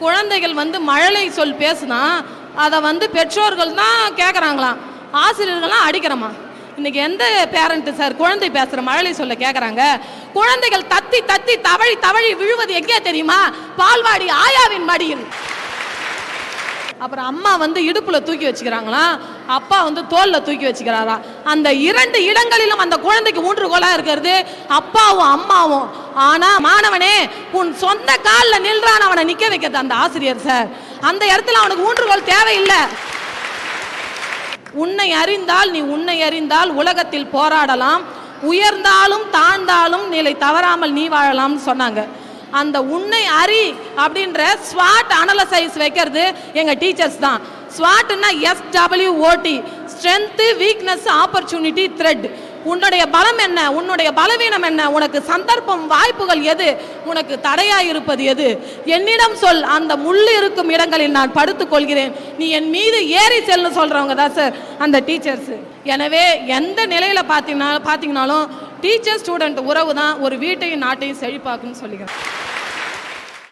குழந்தைகள் வந்து மழலை சொல் பேசுனா அதை வந்து பெற்றோர்கள் தான் கேட்குறாங்களாம் ஆசிரியர்கள்லாம் அடிக்கிறோமா இன்னைக்கு எந்த பேரண்ட்டு சார் குழந்தை பேசுகிற மழலை சொல்ல கேட்குறாங்க குழந்தைகள் தத்தி தத்தி தவழி தவழி விழுவது எங்கே தெரியுமா? பால்வாடி ஆயாவின் மடியில். அப்புறம் அம்மா வந்து இடுப்புல தூக்கி வச்சுக்கிறாங்களாம் அப்பா வந்து தோல்ல தூக்கி வச்சுக்கிறாரா? அந்த இரண்டு இடங்களிலும் அந்த குழந்தைக்கு ஊன்றுகோலா இருக்கிறது. அப்பாவும் அம்மாவும். ஆனா மாணவனே உன் சொந்த காலில் நின்றான் அவனை நிக்க வைக்கிறது அந்த ஆசிரியர் சார். அந்த இடத்துல அவனுக்கு ஊன்றுகோல் தேவையில்லை. உன்னை அறிந்தால் நீ உன்னை அறிந்தால் உலகத்தில் போராடலாம். உயர்ந்தாலும் தாழ்ந்தாலும் நிலை தவறாமல் நீ வாழலாம்னு சொன்னாங்க. அந்த உன்னை அறி அப்படின்ற ஸ்வாட் அனலசைஸ் வைக்கிறது எங்க டீச்சர்ஸ் தான். ஸ்வாட்னா S W O T strength weakness opportunity threat உன்னுடைய பலம் என்ன? உன்னுடைய பலவீனம் என்ன? உனக்கு சந்தர்ப்பம் வாய்ப்புகள் எது? உனக்கு தடையா இருப்பது எது? என்னிடம் சொல். அந்த முள் இருக்கும் இடங்களில் நான் படுத்துக் கொள்கிறேன். நீ என் மீது ஏறி செல்னு சொல்றவங்க தான் சார் அந்த டீச்சர்ஸ் எனவே எந்த நிலையில பார்த்தீங்கன்னா பார்த்தீங்கன்னாலும் டீச்சர் ஸ்டூடெண்ட் உறவு தான் ஒரு வீட்டையும் நாட்டையும் செழிப்பாக்குன்னு சொல்லிக்கிறேன்